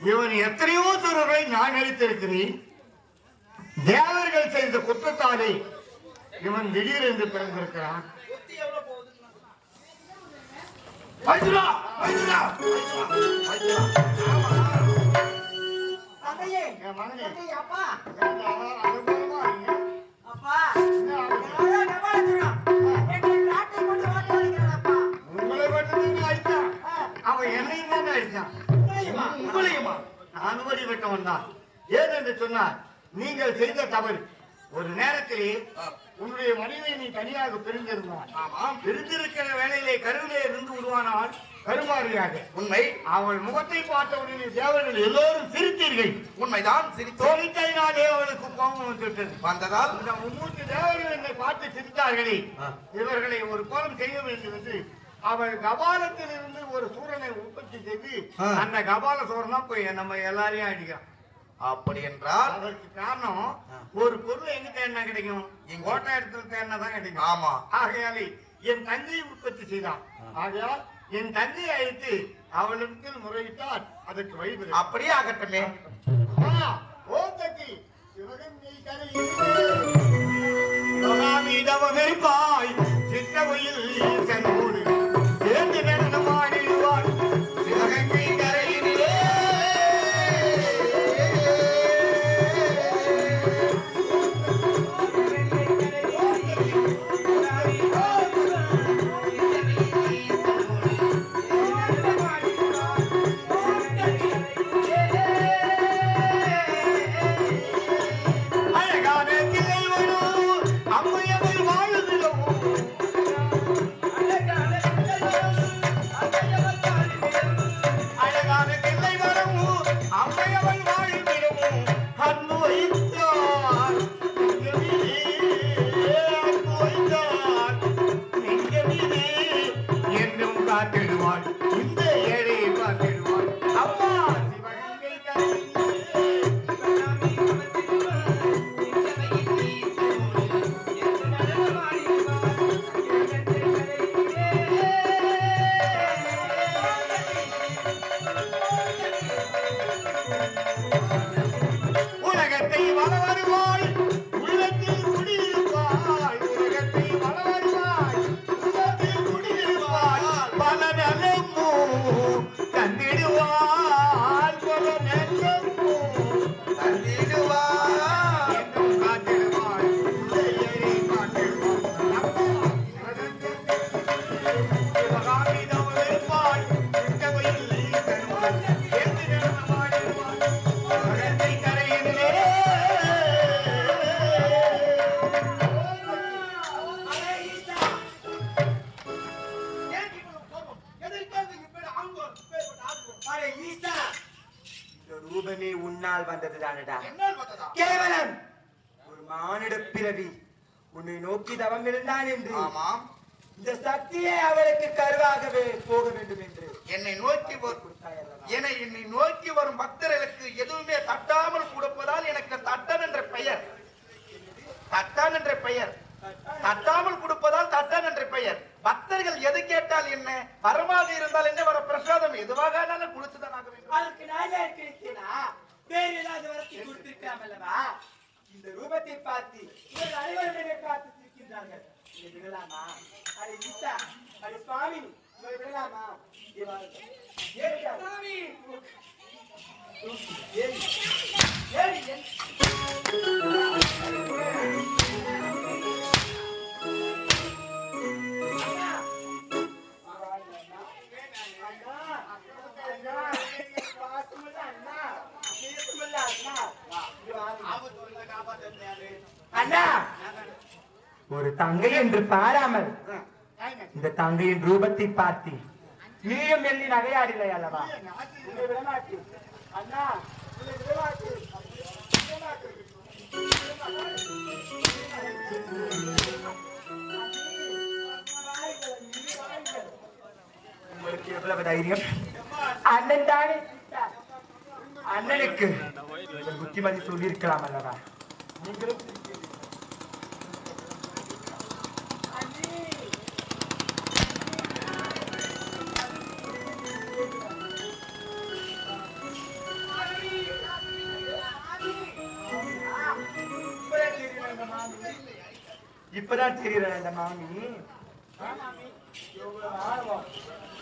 இவன் எத்தனையோ துறவை நான் அளித்திருக்கிறேன் தேவர்கள் செய்த குற்றத்தாலே இவன் திடீரென்று பிறந்திருக்கிறான். வைத்துடா வைத்துடா தந்தையே என் மகனே. தந்தையே, அப்பா. ஏன்டா, அனுபவமா இருங்க? அப்பா. என்ன ஆகுது? யாரோ கபாலத்துடன் எங்கள் நாட்டை கொண்டு ஓட்ட வருகிறான் அப்பா. உங்களை மட்டும் அடித்தான். ஆ, அவன் என்னையும் தான் அடித்தான். உங்களையுமா? உங்களையுமா? நான் விட்டவன் தான். ஏனென்று சொன்னார் நீங்கள் செய்த தவறு. ஒரு நேரத்திலே உன்னுடைய மனைவியை நீ தனியாக பிரிந்திருந்தான் பிரிந்திருக்கிற வேளையிலே கருவிலே இருந்து உருவானால் கருமாறியாக உண்மை. அவள் முகத்தை பார்த்தவுடனே தேவர்கள் எல்லோரும் சிரித்தீர்கள். உண்மைதான் சிரித்தோம். தோழிக்கையினாலே அவளுக்கு கோபம் வந்துவிட்டது. வந்ததால்? இந்த மும்மூர்த்தி தேவர்கள் என்னை பார்த்து சிரித்தார்களே. இவர்களை ஒரு கோலம் செய்ய வேண்டும் என்று அவள் கபாலத்தில் இருந்து ஒரு சூரனை உற்பத்தி செய்து. அந்த கபால சூரன் தான் போய் நம்ம எல்லாரையும் அடிக்கிறான். அப்படி என்றால்? அதற்கு காரணம். ஒரு பொருள் எங்க தேடினா கிடைக்கும்? எங்க? கோட்டை இடத்துல தேடினா தான் கிடைக்கும்? ஆமா. ஆகையாலே என் தந்தையை உற்பத்தி செய்தான். ஆகையால் என் தந்தையை அழைத்து அவளிடத்தில் முறையிட்டால் அதற்கு வழிபடு அப்படியே ஆகட்டுமே. ஓம் சக்தி சிவகங்கை கரையில் சித்தவையில் ஈசனோடு சேர்ந்து நோக்கி தவம் இருந்தான் என்று. ஆமாம். இந்த சக்தியே அவளுக்கு கருவாகவே போக வேண்டும் என்று. என்னை நோக்கி? என என்னை நோக்கி வரும் பக்தர்களுக்கு எதுவுமே தட்டாமல் கொடுப்பதால் எனக்கு தட்டன் என்ற பெயர். தட்டான் என்ற பெயர். தட்டாமல் கொடுப்பதால் தட்டான் என்ற பெயர். பக்தர்கள் எது கேட்டால் என்ன? வரமாக இருந்தால் என்ன வர பிரசாதம்? எதுவாக ஆனாலும் கொடுத்துதான் ஆக வேண்டும். வேறு ஏதாவது வரத்தை கொடுத்திருக்கலாம் அல்லவா? இந்த ரூபத்தை பார்த்து என்னை பார்த்து சிரிக்கின்றார்கள் இதை விடலாமா அதை விட்டா அது சுவாமி இதை விடலாமா இங்கே ஏறி, ஏறி. அண்ணா. ஒரு தங்கை என்று பாராமல் இந்த தங்கையின் ரூபத்தை பார்த்து நீயும் எண்ணி நகையாடில்லை அல்லவா? அண்ணா உங்களுக்கு எவ்வளவு தைரியம்? அண்ணன் தானே அண்ணனுக்கு புத்திமதி சொல்லியிருக்கலாம் அல்லவா? நீங்களும் இப்பதான் தெரியல அந்த மாமி.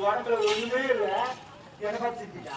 உடம்புல ஒண்ணுமே இல்ல எனக்கு வச்சிருக்கீங்க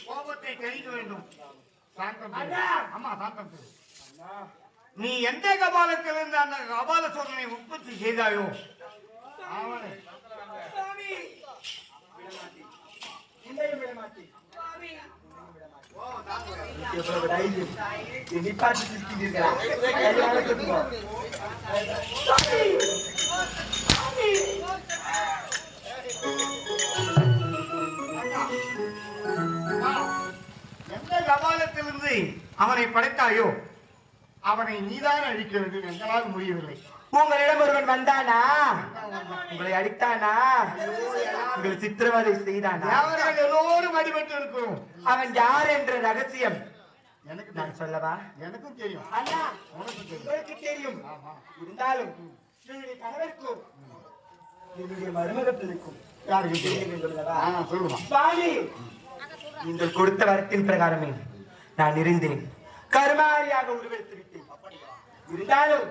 கோபத்தை கழிக்க வேண்டும் சாந்தம்! அம்மா சாந்தம். நீ எந்த கபாலத்திலிருந்து அந்த கபால சோதனை உற்பத்தி செய்தாயோ. எந்த கபாலத்திலிருந்து அவனை படைத்தாயோ? அவனை நீதான் அழிக்க வேண்டும். எங்களால் முடியவில்லை. உங்களிடம் ஒருவன் வந்தானா? உங்களை அடித்தானா? உங்களை சித்திரவதை செய்தானா? எல்லோரும் அடிபட்டு இருக்கிறோம் அவன் யார் என்ற ரகசியம் எனக்கு நான் சொல்லவா? எனக்கும் தெரியும். அண்ணா உங்களுக்கு தெரியும். இருந்தாலும் என்னுடைய கணவருக்கும் என்னுடைய மருமகத்திற்கும் யாருக்கு தெரிய தெரியும் சுவாமி நீங்கள் கொடுத்த வரத்தின் பிரகாரமே நான் இருந்தேன். கருமாரியாக உருவெடுத்து இருந்தாலும்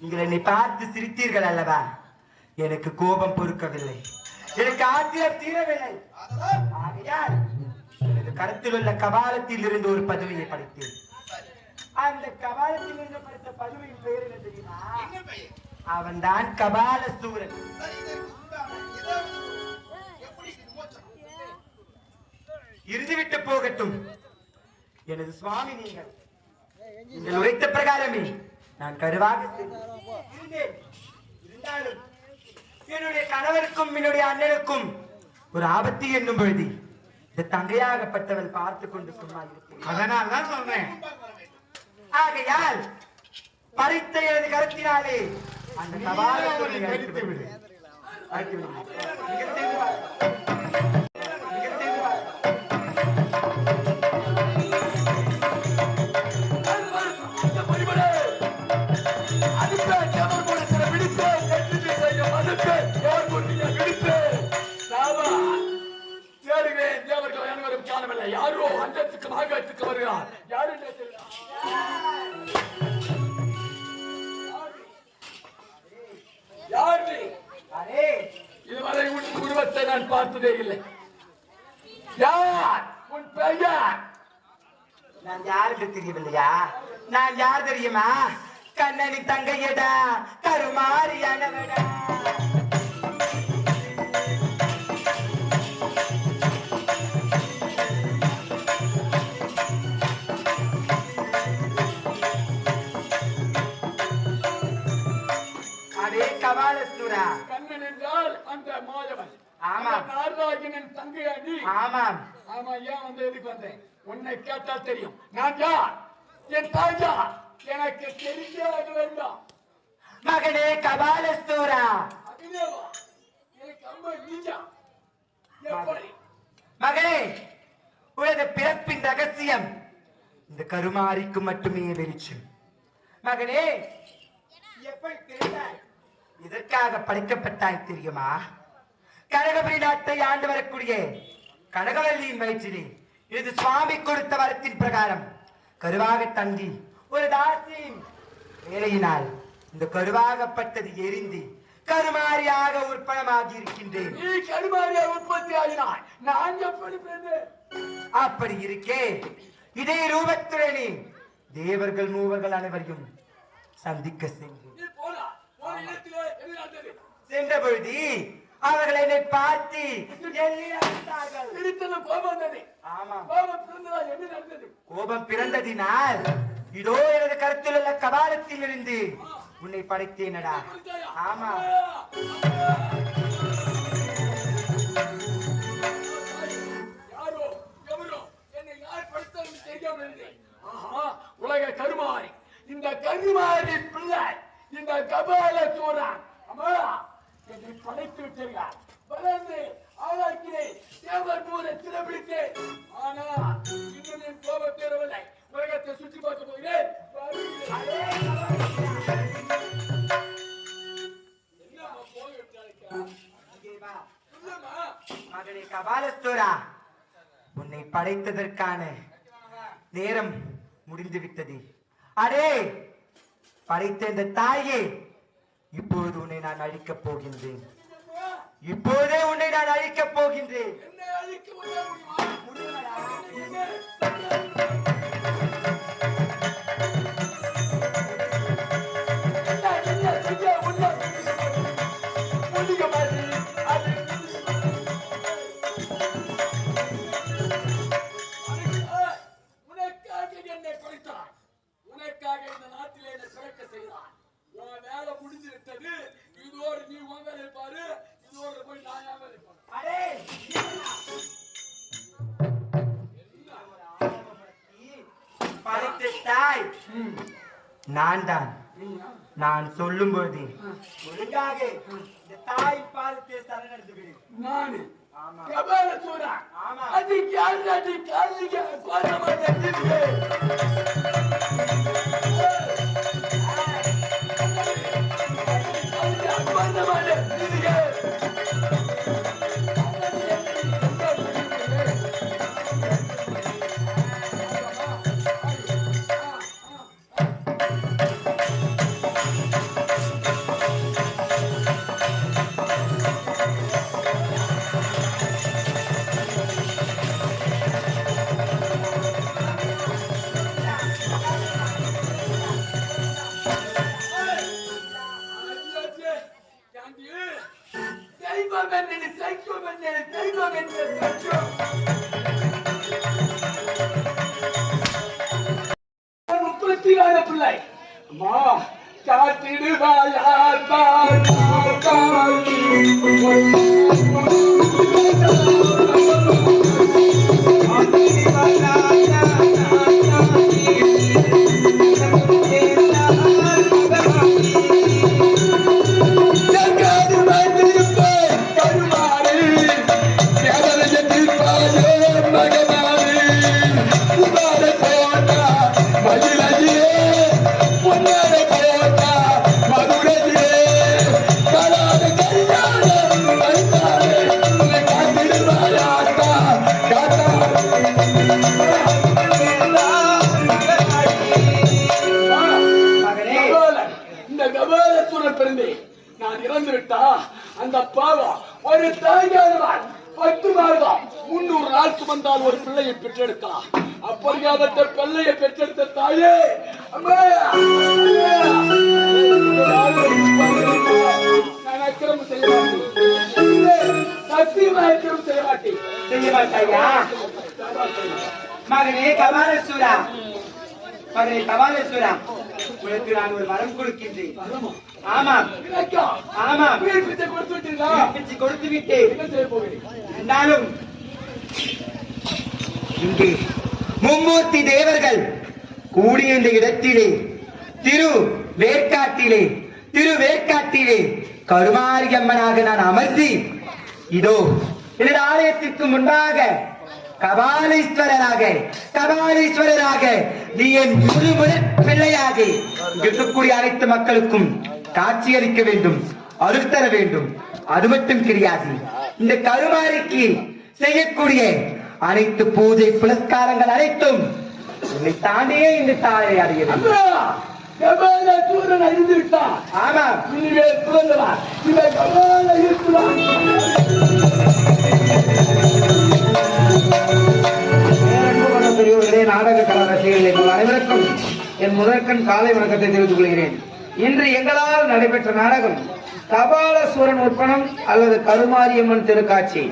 நீங்கள் என்னை பார்த்து சிரித்தீர்கள் அல்லவா? எனக்கு கோபம் பொறுக்கவில்லை. எனக்கு ஆத்திரம் தீரவில்லை. ஆகையால் எனது கருத்தில் உள்ள கபாலத்தில் இருந்து ஒரு பதவியை படைத்தேன். அந்த கபாலத்தில் இருந்து படைத்த பதவியின் பெயர் என்ன தெரியுமா? அவன் தான் அவன்தான் கபால சூரன். இருந்துவிட்டு போகட்டும். எனது சுவாமி நீங்கள். நீங்கள் உரைத்த பிரகாரமே நான் கருவாக இருந்தாலும் என்னுடைய கணவருக்கும் என்னுடைய அண்ணனுக்கும் ஒரு ஆபத்து என்னும் பொழுது இந்த தங்கையாகப்பட்டவள் பார்த்து கொண்டு சும்மா அதனால் தான் சொல்றேன் ஆகையால் பறித்த எனது கருத்தினாலே அந்த நீயே நான் பார்த்ததே இல்லை. யார்? உன் பெயர்? நான் யாருக்கு தெரியவில்லையா? நான் யார் தெரியுமா? கண்ணனின் தங்கையடா கருமாரியானவடா அடே கபாலஸ்துரா. கண்ணன் என்றால் அந்த மாதவன். ஆமா. அந்த நாரதாஜனின் தங்கையா நீ ஆமாம் ஆமா ஏன் வந்து எதுக்கு வந்தேன்? உன்னை கேட்டால் தெரியும். நான் யார்? என் தாய் எனக்கு தெரிஞ்சே ஆக வேண்டாம் மகனே கபாலஸ்தூரா. அபிதேவா எனக்கு அம்மா நீஜா எப்படி? மகனே உனது பிறப்பின் ரகசியம் இந்த கருமாரிக்கு மட்டுமே வெளிச்சம். மகனே எப்படி தெரிந்தாய் இதற்காக படைக்கப்பட்டாய் தெரியுமா? கனகபுரி நாட்டை ஆண்டு வரக்கூடிய கனகவல்லியின் வயிற்றிலே இது சுவாமி கொடுத்த வரத்தின் பிரகாரம் கருவாக தங்கி ஒரு தாசியின் வேலையினால் இந்த கருவாகப்பட்டது எரிந்து கருமாரியாக உற்பணமாகி இருக்கின்றேன். நீ கருமாரியா உற்பத்தி ஆகினாய் நான் எப்படி பிறந்தேன்? அப்படி இருக்கே. இதே ரூபத்துடனே தேவர்கள் மூவர்கள் அனைவரையும் சந்திக்க நடந்தது? சென்ற பொழுது அவர்கள் என்னை பார்த்து கோபம் பிறந்ததினால் இதோ எனது கருத்தில் உள்ள கபாலத்தில் இருந்து உன்னை படைத்தேனடா. ஆமா. உலக கருமாறி இந்த கருமாறி பிள்ளை இந்த கபால சூரன் அம்மா என்னை படைத்து விட்டீர்கள் வளர்ந்து ஆளாக்கிறேன் தேவர் போல சிறப்பிடித்து ஆனா இன்னும் என் கோபம் பெறவில்லை. உலகத்தை சுற்றி பார்க்க போகிறேன். உன்னை படைத்ததற்கான நேரம் முடிந்துவிட்டது அடே படைத்த இந்த தாயே இப்போது உன்னை நான் அழிக்கப் போகின்றேன். இப்போதே உன்னை நான் அழிக்கப் போகின்றேன். நான் தான் நான் சொல்லும்போது. ஒழுங்காக தாய் விடு நானு. ஆமா. கபால சூரா ஆமா. அது யாரு அது காலிக பாதமா தட்டிருக்கு தெய்வம் என்ன சைக்கியம் என்ன தெய்வம் என்ன சைக்கியம் முப்பத்தி ஆறு பிள்ளை. அம்மா காத்திடுவாயா? ஒரு தாயானவன் பத்து மாதம் முன்னூறு நாள் சுமந்தால் ஒரு பிள்ளையை பெற்றெடுக்கலாம். அப்படியாப்பட்ட பிள்ளையை பெற்றெடுத்த தாயே நான் அக்கிரமம் செய்ய மாட்டேன். சத்தியமா அக்கிரமம் செய்ய மாட்டேன். செய்ய மாட்டாயா மகனே கபாலேஸ்வரா மகனே கபாலேஸ்வரா உனக்கு நான் ஒரு வரம் கொடுக்கின்றேன். ஆமாம். எனக்கா ஆமாம். உயிர் பிச்சை கொடுத்து விட்டீங்களா பிச்சு கொடுத்து விட்டேன். என்ன செய்ய போகிறேன் இருந்தாலும் இங்கே மும்மூர்த்தி தேவர்கள் கூடிய இந்த இடத்திலே திரு வேர்க்காட்டிலே திரு வேர்க்காட்டிலே கருமாரியம்மனாக நான் அமர்த்தி இதோ எனது ஆலயத்திற்கு முன்பாக கபாலீஸ்வரராக கபாலீஸ்வரராக நீ என் முழுமுதற் பிள்ளையாக இங்கு இருக்கக்கூடிய அனைத்து மக்களுக்கும் காட்சியளிக்க வேண்டும் அருள் தர வேண்டும். அது மட்டும் கிடையாது. இந்த கருமாரிக்கு செய்யக்கூடிய அனைத்து பூஜை புனஸ்காரங்கள் அனைத்தும் உன்னை தாண்டியே இந்த தாயை அடைய சூரன் அழிந்து விட்டான் இவன் இருக்கிறான் பெரியோர்களே நாடக கலா ரசிகர்களே உங்கள் அனைவருக்கும் என் முதற்கண் காலை வணக்கத்தை தெரிவித்துக் கொள்கிறேன். இன்று எங்களால் நடைபெற்ற நாடகம் கபாலசுவரன் ஒப்பனம் அல்லது கருமாரியம்மன் திருக்காட்சி.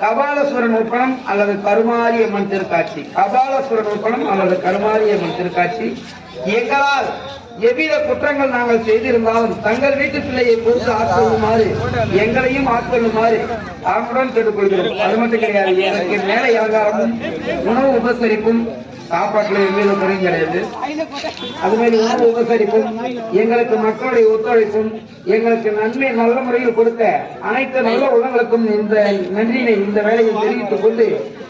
கபாலசுவரன் ஒப்பனம் அல்லது கருமாரியம்மன் திருக்காட்சி. கபாலசுரன் உற்பணம் அல்லது கருமாரியம்மன் திருக்காட்சி. எங்களால் எவ்வித குற்றங்கள் நாங்கள் செய்திருந்தாலும் தங்கள் வீட்டு பிள்ளையை பொறுத்து ஆட்கொள்ளுமாறு எங்களையும் ஆட்கொள்ளுமாறு தாங்களுடன் கேட்டுக்கொள்கிறோம். அது மட்டும் கிடையாது எனக்கு மேல அலங்காரமும் உணவு உபசரிப்பும் சாப்பாட்டுல எவ்வித குறையும் கிடையாது. அது மாதிரி உணவு உபசரிப்பும் எங்களுக்கு மக்களுடைய ஒத்துழைப்பும் எங்களுக்கு நன்மை நல்ல முறையில் கொடுத்த அனைத்து நல்ல உள்ளங்களுக்கும் இந்த நன்றியினை இந்த வேலையை தெரிவித்துக் கொண்டு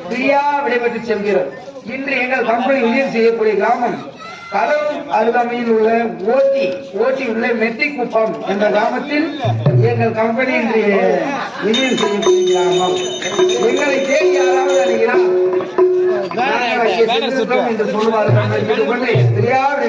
பிரியா விடைபெற்று செல்கிறோம். இன்று எங்கள் கம்பெனி உதவி செய்யக்கூடிய கிராமம் கடல் அருகாமையில் உள்ள ஓட்டி ஓட்டி உள்ள மெட்டிக்குப்பம் என்ற கிராமத்தில் எங்கள் கம்பெனி இன்று விஜயம் செய்யக்கூடிய கிராமம். எங்களை தேடி யாராவது அறிகிறார் சுற்றம் என்று சொல்வார்கள் என்று கொண்டு தெரியாத